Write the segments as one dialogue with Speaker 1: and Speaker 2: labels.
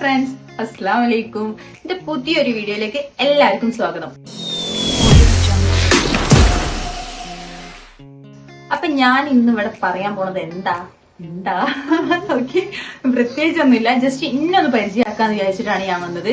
Speaker 1: Friends അസ്സാം വലൈക്കും എന്റെ പുതിയൊരു വീഡിയോയിലേക്ക് എല്ലാവർക്കും സ്വാഗതം. അപ്പൊ ഞാൻ ഇന്ന് ഇവിടെ പറയാൻ പോണത് എന്താ? എന്താ? ഓക്കെ പ്രത്യേകിച്ചൊന്നുമില്ല. ജസ്റ്റ് ഇന്നൊന്ന് പരിചയമാക്കാന്ന് വിചാരിച്ചിട്ടാണ് ഞാൻ വന്നത്.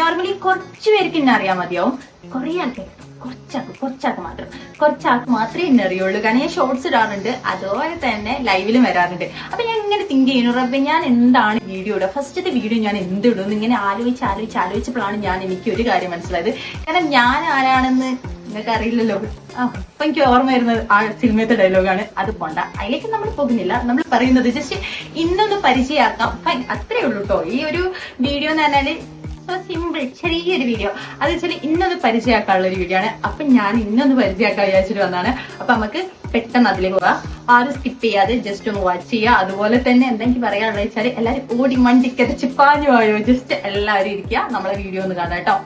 Speaker 1: നോർമലി കുറച്ചു പേർക്ക് അറിയാൻ മതിയാവും. കുറെ ആൾക്കാർ കുറച്ചാൾക്ക് കുറച്ചാൾക്ക് മാത്രം. കുറച്ചാൾക്ക് മാത്രമേ എന്നെ അറിയുള്ളൂ. കാരണം ഞാൻ ഷോർട്സ് ഇടാറുണ്ട്. അതുപോലെ തന്നെ ലൈവിലും വരാറുണ്ട്. അപ്പൊ ഞാൻ ഇങ്ങനെ തിങ്ക് ചെയ്യുന്നു റബ്ബെ ഞാൻ എന്താണ് വീഡിയോ ഇടുക? ഫസ്റ്റത്തെ വീഡിയോ ഞാൻ എന്ത് ഇടും ഇങ്ങനെ ആലോചിച്ച് ആലോചിച്ച് ആലോചിച്ചപ്പോഴാണ് ഞാൻ എനിക്ക് ഒരു കാര്യം മനസ്സിലായത്. കാരണം ഞാൻ ആരാണെന്ന് നിങ്ങൾക്ക് അറിയില്ലല്ലോ. അപ്പൊ എനിക്ക് ഓർമ്മ വരുന്നത് ആ സിനിമത്തെ ഡയലോഗാണ് അത് പോണ്ട. അതിലേക്ക് നമ്മൾ പോകുന്നില്ല. നമ്മൾ പറയുന്നത് ജസ്റ്റ് ഇന്നൊന്ന് പരിചയമാക്കാം. അത്രേ ഉള്ളൂ കേട്ടോ ഈ ഒരു വീഡിയോ എന്ന് പറഞ്ഞാൽ സോ സിമ്പിൾ ചെറിയൊരു വീഡിയോ അത് വെച്ചാൽ ഇന്നത് പരിചയമാക്കാനുള്ള ഒരു വീഡിയോ ആണ്. അപ്പൊ ഞാൻ ഇന്നൊന്ന് പരിചയമാക്കാൻ വിചാരിച്ചിട്ട് വന്നാണ് അപ്പൊ നമുക്ക് പെട്ടെന്ന് അതിലേക്ക് പോവാം ആരും സ്കിപ്പ് ചെയ്യാതെ ജസ്റ്റ് ഒന്ന് വാച്ച് ചെയ്യുക. അതുപോലെ തന്നെ എന്തെങ്കിലും പറയാനുള്ളത് വെച്ചാൽ എല്ലാവരും ഓടി മണ്ടിക്കരച്ച് പാഞ്ഞു പോയോ ജസ്റ്റ് എല്ലാവരും ഇരിക്കുക. നമ്മളെ വീഡിയോ ഒന്ന് കാണാം കേട്ടോ.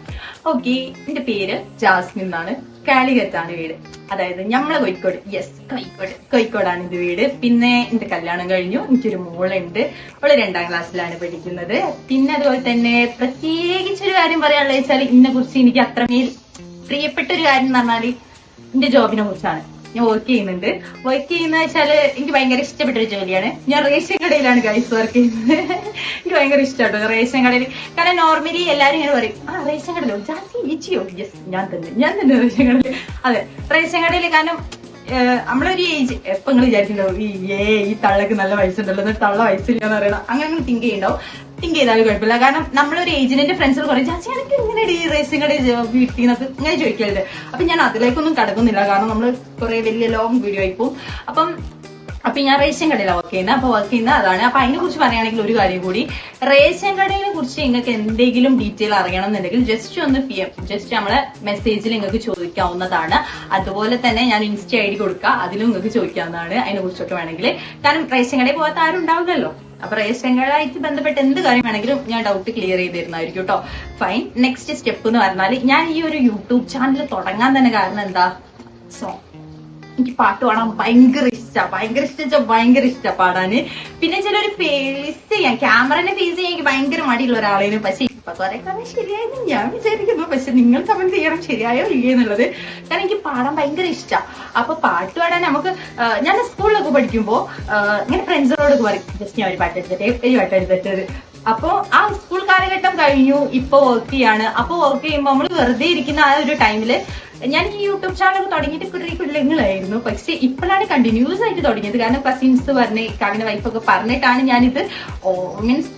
Speaker 1: ഓക്കെ എന്റെ പേര് ജാസ്മിൻ എന്നാണ്. കാലിക്കറ്റാണ് വീട്. അതായത് ഞങ്ങളെ കോഴിക്കോട്. യെസ് കോഴിക്കോട്. കോഴിക്കോടാണ് ഇത് വീട്. പിന്നെ എന്റെ കല്യാണം കഴിഞ്ഞു. എനിക്കൊരു മോളുണ്ട്. അവൾ രണ്ടാം ക്ലാസ്സിലാണ് പഠിക്കുന്നത്. പിന്നെ അതുപോലെ തന്നെ പ്രത്യേകിച്ചൊരു കാര്യം പറയാനുള്ള വെച്ചാൽ ഇതിനെ കുറിച്ച് എനിക്ക് അത്രമേൽ പ്രിയപ്പെട്ട ഒരു കാര്യം എന്ന് പറഞ്ഞാൽ എന്റെ ജോബിനെ കുറിച്ചാണ്. ഞാൻ വർക്ക് ചെയ്യുന്നുണ്ട്. വർക്ക് ചെയ്യുന്ന വെച്ചാൽ എനിക്ക് ഭയങ്കര ഇഷ്ടപ്പെട്ട ഒരു ജോലിയാണ്. ഞാൻ റേഷൻ കടയിലാണ് ഗൈസ് വർക്ക് ചെയ്യുന്നത്. എനിക്ക് ഭയങ്കര ഇഷ്ടമാട്ടോ റേഷൻ കടയിൽ കാരണം നോർമലി എല്ലാരും ഇങ്ങനെ പറയും ആ റേഷൻ കടയിലോ? ജാസി ഈച്ചിയോ യെസ് ഞാൻ തന്നെ ഞാൻ തന്നെ റേഷൻ കടയിൽ അതെ റേഷൻ കടയിൽ കാരണം നമ്മളൊരു ഏജ് എപ്പോ നിങ്ങൾ വിചാരിച്ചിട്ടുണ്ടാവും ഈ ഏ ഈ തള്ളക്ക് നല്ല വയസ്സുണ്ടല്ലോ എന്നിട്ട് തള്ള വയസ്സില്ല എന്ന് പറയണം? അങ്ങനെ അങ്ങനെ തിങ്ക് ചെയ്യുന്നുണ്ടാവും തിങ്ക് ചെയ്താലും കുഴപ്പമില്ല. കാരണം നമ്മളൊരു ഏജിന് എന്റെ ഫ്രണ്ട്സുകൾ കുറേ ചാച്ചി എനിക്ക് ഇങ്ങനെ ഈ കടയിൽ വീട്ടിൽ നിന്നൊക്കെ ഇങ്ങനെ ചോദിക്കരുത് അപ്പൊ ഞാൻ അതിലേക്കൊന്നും കടക്കുന്നില്ല. കാരണം നമ്മൾ കുറെ വലിയ ലോങ് വീഡിയോ ആയിപ്പോവും അപ്പം അപ്പൊ ഞാൻ റേഷൻ കടയിലാണ് വർക്ക് ചെയ്യുന്നത് അപ്പൊ വർക്ക് ചെയ്യുന്നത് അതാണ്. അപ്പൊ അതിനെ കുറിച്ച് പറയുകയാണെങ്കിൽ ഒരു കാര്യം കൂടി. റേഷൻ കടയിനെ കുറിച്ച് നിങ്ങൾക്ക് എന്തെങ്കിലും ഡീറ്റെയിൽ അറിയണം എന്നുണ്ടെങ്കിൽ ജസ്റ്റ് ഒന്ന് പി എം ജസ്റ്റ് നമ്മളെ മെസ്സേജിൽ നിങ്ങൾക്ക് ചോദിക്കാവുന്നതാണ്. അതുപോലെ തന്നെ ഞാൻ ഇൻസ്റ്റ ഐ ഡി കൊടുക്കുക അതിലും നിങ്ങൾക്ക് ചോദിക്കാവുന്നതാണ് അതിനെ കുറിച്ചൊക്കെ വേണമെങ്കിൽ. കാരണം റേഷൻ കടയിൽ പോകാത്ത ആരും ഉണ്ടാവില്ലല്ലോ. അപ്പൊ റേഷൻ കടയായിട്ട് ബന്ധപ്പെട്ട് എന്ത് കാര്യം വേണമെങ്കിലും ഞാൻ ഡൗട്ട് ക്ലിയർ ചെയ്ത് തരുന്നതായിരിക്കും കേട്ടോ. ഫൈൻ നെക്സ്റ്റ് സ്റ്റെപ്പ് എന്ന് പറഞ്ഞാൽ ഞാൻ ഈ ഒരു യൂട്യൂബ് ചാനൽ തുടങ്ങാൻ തന്നെ കാരണം എന്താ? സോ എനിക്ക് പാട്ട് പാടാൻ ഭയങ്കര ഇഷ്ടാ. ഭയങ്കര ഇഷ്ടം വെച്ചാൽ ഭയങ്കര ഇഷ്ട പാടാന്. പിന്നെ ചില ഒരു ഫേസ് ചെയ്യാൻ ക്യാമറനെ ഫേസ് ചെയ്യാൻ എനിക്ക് ഭയങ്കര മടിയുള്ള ഒരാളേനും. പക്ഷെ ഇപ്പൊ കുറെ കാലം ശരിയായെന്ന് ഞാൻ വിചാരിക്കുന്നു. പക്ഷെ നിങ്ങൾ കമന്റ് ചെയ്യണം ശരിയായോ ഇല്ലേ എന്നുള്ളത്. കാരണം എനിക്ക് പാടാൻ ഭയങ്കര ഇഷ്ടമാണ് അപ്പൊ പാട്ട് പാടാൻ നമുക്ക് ഞാൻ സ്കൂളിലൊക്കെ പഠിക്കുമ്പോ ആ, ഇങ്ങനെ ഫ്രണ്ട്സിനോടൊക്കെ പറയും ജസ്റ്റ് ഞാൻ ഒരു പാട്ട് എടുത്തിട്ട് ഒരു പാട്ട് എടുത്തിട്ട് അപ്പൊ ആ സ്കൂൾ കാലഘട്ടം കഴിഞ്ഞു. ഇപ്പൊ വർക്ക് ചെയ്യാണ്. അപ്പൊ വർക്ക് ചെയ്യുമ്പോൾ നമ്മൾ വെറുതെ ഇരിക്കുന്ന ആ ഒരു ടൈമിൽ ഞാൻ ഈ യൂട്യൂബ് ചാനൽ തുടങ്ങിയിട്ട് കുറെ കൊല്ലങ്ങളായിരുന്നു പക്ഷെ ഇപ്പോഴാണ് കണ്ടിന്യൂസ് ആയിട്ട് തുടങ്ങിയത്. കാരണം കസിൻസ് പറഞ്ഞ് കവിന വൈഫൊക്കെ പറഞ്ഞിട്ടാണ് ഞാനിത് മീൻസ്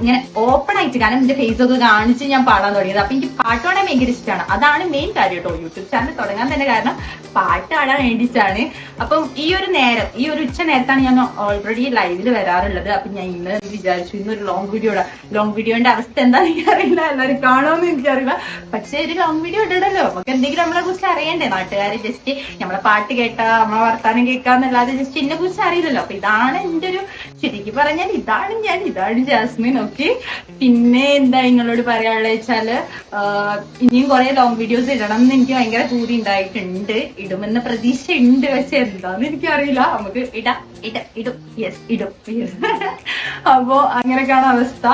Speaker 1: ഇങ്ങനെ ഓപ്പൺ ആയിട്ട് കാരണം എന്റെ ഫേസ് ഒക്കെ കാണിച്ച് ഞാൻ പാടാൻ തുടങ്ങിയത്. അപ്പൊ എനിക്ക് പാട്ട് പാടാൻ ഭയങ്കര ഇഷ്ടമാണ് അതാണ് മെയിൻ കാര്യം കേട്ടോ യൂട്യൂബ് ചാനൽ തുടങ്ങാൻ തന്നെ കാരണം പാട്ട് പാടാൻ വേണ്ടിയിട്ടാണ്. അപ്പം ഈ ഒരു നേരം ഈ ഒരു ഉച്ച നേരത്താണ് ഞാൻ ഓൾറെഡി ലൈവിൽ വരാറുള്ളത്. അപ്പൊ ഞാൻ ഇന്ന് വിചാരിച്ചു ഇന്നൊരു ലോങ് വീഡിയോ ലോങ് വീഡിയോന്റെ അവസ്ഥ എന്താണെന്ന് എനിക്കറിയില്ല. എല്ലാവരും കാണുമെന്ന് എനിക്കറിയില്ല. പക്ഷെ ഒരു ലോങ് വീഡിയോ ഇടണല്ലോ. നമുക്ക് എന്തെങ്കിലും നമ്മളെ കുറിച്ച് അറിയണ്ടേ? നാട്ടുകാരെ ജസ്റ്റ് നമ്മളെ പാട്ട് കേട്ടാ നമ്മളെ വർത്താനം കേൾക്കാന്നല്ലാതെ ജസ്റ്റ് എന്നെ കുറിച്ച് അറിയില്ലല്ലോ. അപ്പൊ ഇതാണ് എന്റെ ഒരു ശരിക്കും പറഞ്ഞാൽ ഇതാണ് ഞാൻ ഇതാണ് ജാസ്മിൻ ഓക്കെ പിന്നെ എന്താ നിങ്ങളോട് പറയാനുള്ള വെച്ചാൽ ഇനിയും കുറെ ലോങ് വീഡിയോസ് ഇടണം എന്ന് എനിക്ക് ഭയങ്കര പൂതി ഉണ്ടായിട്ടുണ്ട്. ഇടുമെന്ന പ്രതീക്ഷ ഉണ്ട് പക്ഷെ എന്താന്ന് എനിക്കറിയില്ല. നമുക്ക് ഇടാം ഇട ഇടും. യെസ് ഇടും. യെസ് അപ്പോ അങ്ങനെയൊക്കെയാണ് അവസ്ഥ.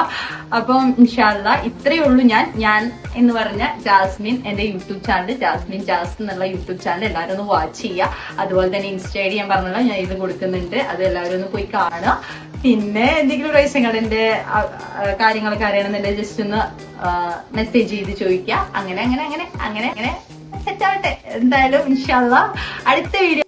Speaker 1: അപ്പം ഇൻഷാല്ല ഇത്രയേ ഉള്ളൂ ഞാൻ. ഞാൻ എന്ന് പറഞ്ഞ ജാസ്മിൻ എന്റെ യൂട്യൂബ് ചാനൽ ജാസ്മിൻ ജാസ് എന്നുള്ള യൂട്യൂബ് ചാനൽ എല്ലാവരും ഒന്ന് വാച്ച് ചെയ്യുക. അതുപോലെ തന്നെ ഇൻസ്റ്റ ഐ ഡി ഞാൻ പറഞ്ഞല്ലോ ഞാൻ ഇത് കൊടുക്കുന്നുണ്ട്. അത് എല്ലാവരും ഒന്ന് പോയി കാണുക. പിന്നെ എന്തെങ്കിലും റേഷൻ കാർഡിന്റെ കാര്യങ്ങളൊക്കെ അറിയണമെന്നുണ്ടെങ്കിൽ ജസ്റ്റ് ഒന്ന് മെസ്സേജ് ചെയ്ത് ചോദിക്കുക അങ്ങനെ അങ്ങനെ അങ്ങനെ അങ്ങനെ അങ്ങനെ സെറ്റ് ആവട്ടെ. എന്തായാലും ഇൻഷാല്ല അടുത്ത വീഡിയോ